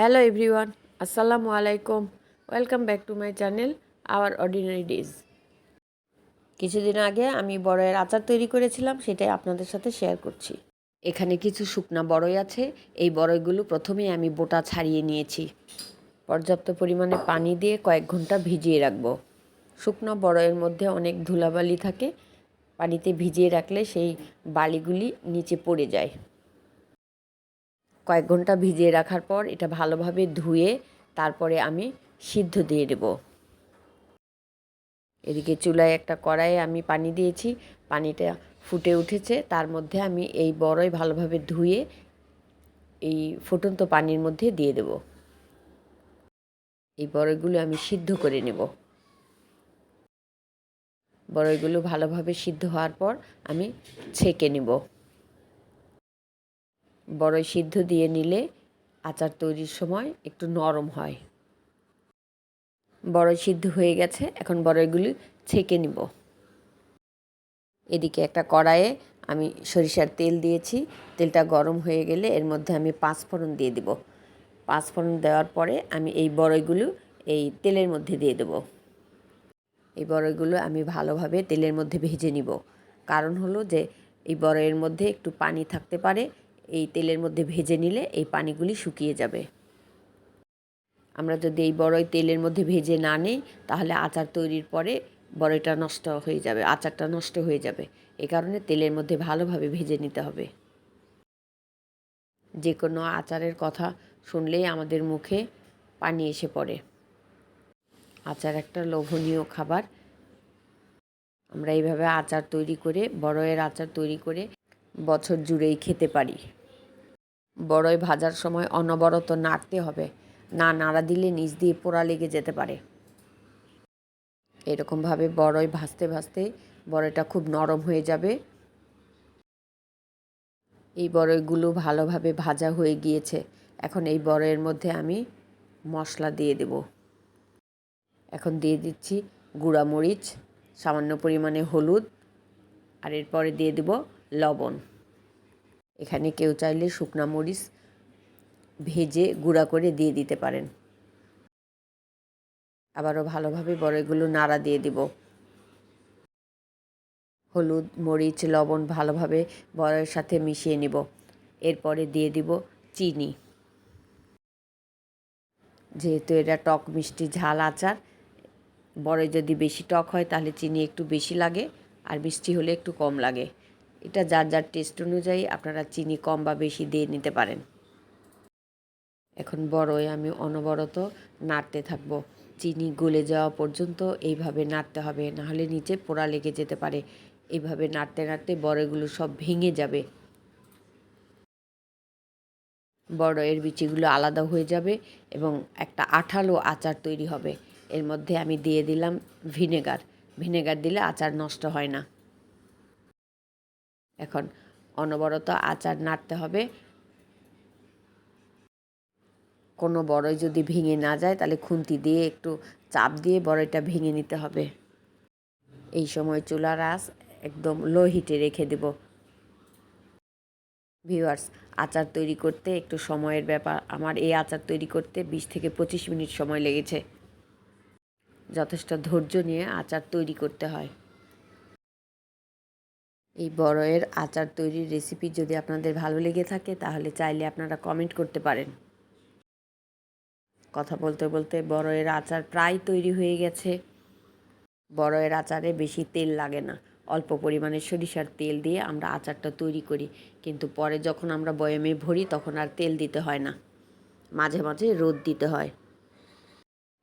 Hello everyone আসসালামু আলাইকুম welcome back to my channel our ordinary days কিছুদিন আগে আমি বড়য়ের আচার তৈরি করেছিলাম, সেটাই আপনাদের সাথে শেয়ার করছি। এখানে কিছু শুকনা বড়ই আছে, এই বড়ইগুলো প্রথমেই আমি বোটা ছাড়িয়ে নিয়েছি। পর্যাপ্ত পরিমাণে পানি দিয়ে কয়েক ঘণ্টা ভিজিয়ে রাখব। শুকনো বড়য়ের মধ্যে অনেক ধুলাবালি থাকে, পানিতে ভিজিয়ে রাখলে সেই বালিগুলি নিচে পড়ে যায়। কয়েক ঘণ্টা ভিজিয়ে রাখার পর এটা ভালোভাবে ধুয়ে তারপরে আমি সিদ্ধ দিয়ে দেব। এদিকে চুলায় একটা কড়াইয়ে আমি পানি দিয়েছি, পানিটা ফুটে উঠেছে। তার মধ্যে আমি এই বড়ই ভালোভাবে ধুয়ে এই ফুটন্ত পানির মধ্যে দিয়ে দেব। এই বড়ইগুলো আমি সিদ্ধ করে নেব। বড়ইগুলো ভালোভাবে সিদ্ধ হওয়ার পর আমি ছেঁকে নেব। বড়ই সিদ্ধ দিয়ে নিলে আচার তৈরির সময় একটু নরম হয়। বড়ই সিদ্ধ হয়ে গেছে, এখন বড়ইগুলি ছেঁকে নিব। এদিকে একটা কড়াইয়ে আমি সরিষার তেল দিয়েছি, তেলটা গরম হয়ে গেলে এর মধ্যে আমি পাঁচফোড়ন দিয়ে দিব। পাঁচফোড়ন দেওয়ার পরে আমি এই বড়ইগুলো এই তেলের মধ্যে দিয়ে দেব। এই বড়ইগুলো আমি ভালোভাবে তেলের মধ্যে ভেজে নিব। কারণ হলো যে, এই বড়ইয়ের মধ্যে একটু পানি থাকতে পারে এই তেলের মধ্যে ভেজে নিলে এই পানিগুলি শুকিয়ে যাবে। আমরা যদি এই বড়ই তেলের মধ্যে ভেজে না নিই, তাহলে আচার তৈরির পরে বড়ইটা নষ্ট হয়ে যাবে, আচারটা নষ্ট হয়ে যাবে। এ কারণে তেলের মধ্যে ভালোভাবে ভেজে নিতে হবে। যে কোনো আচারের কথা শুনলেই আমাদের মুখে পানি এসে পড়ে। আচার একটা লোভনীয় খাবার। আমরা এইভাবে আচার তৈরি করে বড়য়ের আচার তৈরি করে বছর জুড়েই খেতে পারি। বড়ই ভাজার সময় অনবরত নাড়তে হবে। না নাড়া দিলে নিচ দিয়ে পোড়া লেগে যেতে পারে। এরকমভাবে বড়ই ভাজতে ভাজতে বড়ইটা খুব নরম হয়ে যাবে। এই বড়ইগুলো ভালোভাবে ভাজা হয়ে গিয়েছে। এখন এই বড়ইয়ের মধ্যে আমি মশলা দিয়ে দেব। এখন দিয়ে দিচ্ছি গুঁড়া মরিচ সামান্য পরিমাণে হলুদ, আর এরপরে দিয়ে দেব লবণ। এখানে কেউ চাইলে শুকনা মরিচ ভেজে গুঁড়া করে দিয়ে দিতে পারেন। আবারও ভালোভাবে বড়ইগুলো নাড়া দিয়ে দিব। হলুদ, মরিচ, লবণ ভালোভাবে বড়ের সাথে মিশিয়ে নিব। এরপরে দিয়ে দিব চিনি। যেহেতু এটা টক মিষ্টি ঝাল আচার বড়ে যদি বেশি টক হয় তাহলে চিনি একটু বেশি লাগে, আর মিষ্টি হলে একটু কম লাগে। এটা যার যার টেস্ট অনুযায়ী আপনারা চিনি কম বা বেশি দিয়ে নিতে পারেন। এখন বড়ই, আমি অনবরত নাড়তে থাকব। চিনি গলে যাওয়া পর্যন্ত এইভাবে নাড়তে হবে, নাহলে নিচে পোড়া লেগে যেতে পারে। এইভাবে নাড়তে নাড়তে বড়গুলো সব ভেঙে যাবে। বড় এর বিচিগুলো আলাদা হয়ে যাবে এবং একটা আঠালো আচার তৈরি হবে। এর মধ্যে আমি দিয়ে দিলাম ভিনেগার। ভিনেগার দিলে আচার নষ্ট হয় না। এখন অনবরত আচার নাড়তে হবে। কোনো বড়ই যদি ভেঙে না যায়, তাহলে খুন্তি দিয়ে একটু চাপ দিয়ে বড়ইটা ভেঙে নিতে হবে। এই সময় চুলার আঁচ একদম লো হিটে রেখে দেব। ভিউয়ার্স আচার তৈরি করতে একটু সময়ের ব্যাপার। আমার এই আচার তৈরি করতে বিশ থেকে পঁচিশ মিনিট সময় লেগেছে। যথেষ্ট ধৈর্য নিয়ে আচার তৈরি করতে হয়। এই বড়য়ের আচার তৈরির রেসিপি যদি আপনাদের ভালো লেগে থাকে, তাহলে চাইলে আপনারা কমেন্ট করতে পারেন। কথা বলতে বলতে বড়য়ের আচার প্রায় তৈরি হয়ে গেছে। বড়য়ের আচারে বেশি তেল লাগে না। অল্প পরিমাণে সরিষার তেল দিয়ে আমরা আচারটা তৈরি করি। কিন্তু পরে যখন আমরা বয়মে ভরি, তখন আর তেল দিতে হয় না। মাঝে মাঝে রোদ দিতে হয়।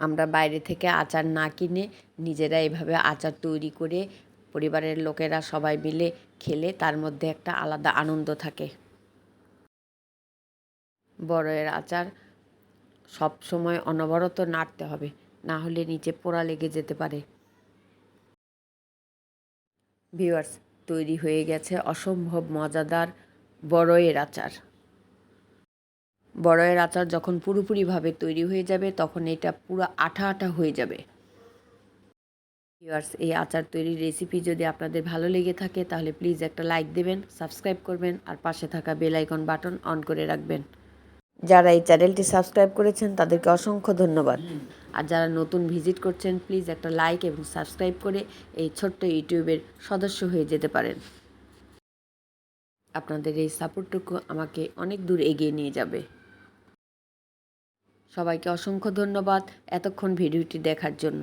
আমরা বাইরে থেকে আচার না কিনে নিজেরা এভাবে আচার তৈরি করে পরিবারের লোকেরা সবাই মিলে খেলে তার মধ্যে একটা আলাদা আনন্দ থাকে। বড়য়ের আচার সব সময় অনবরত নাড়তে হবে, না হলে নিচে পোড়া লেগে যেতে পারে। ভিউয়ার্স, তৈরি হয়ে গেছে অসম্ভব মজাদার বড়য়ের আচার। বড়য়ের আচার যখন পুরোপুরিভাবে তৈরি হয়ে যাবে, তখন এটা পুরো আঠা আঠা হয়ে যাবে। ভিউয়ার্স, এই আচার তৈরির রেসিপি যদি আপনাদের ভালো লেগে থাকে, তাহলে প্লিজ একটা লাইক দেবেন সাবস্ক্রাইব করবেন, আর পাশে থাকা বেল আইকন বাটন অন করে রাখবেন। যারা এই চ্যানেলটি সাবস্ক্রাইব করেছেন, তাদেরকে অসংখ্য ধন্যবাদ। আর যারা নতুন ভিজিট করছেন প্লিজ একটা লাইক এবং সাবস্ক্রাইব করে এই ছোট্ট ইউটিউবের সদস্য হয়ে যেতে পারেন। আপনাদের এই সাপোর্টটুকু আমাকে অনেক দূর এগিয়ে নিয়ে যাবে। সবাইকে অসংখ্য ধন্যবাদ এতক্ষণ ভিডিওটি দেখার জন্য।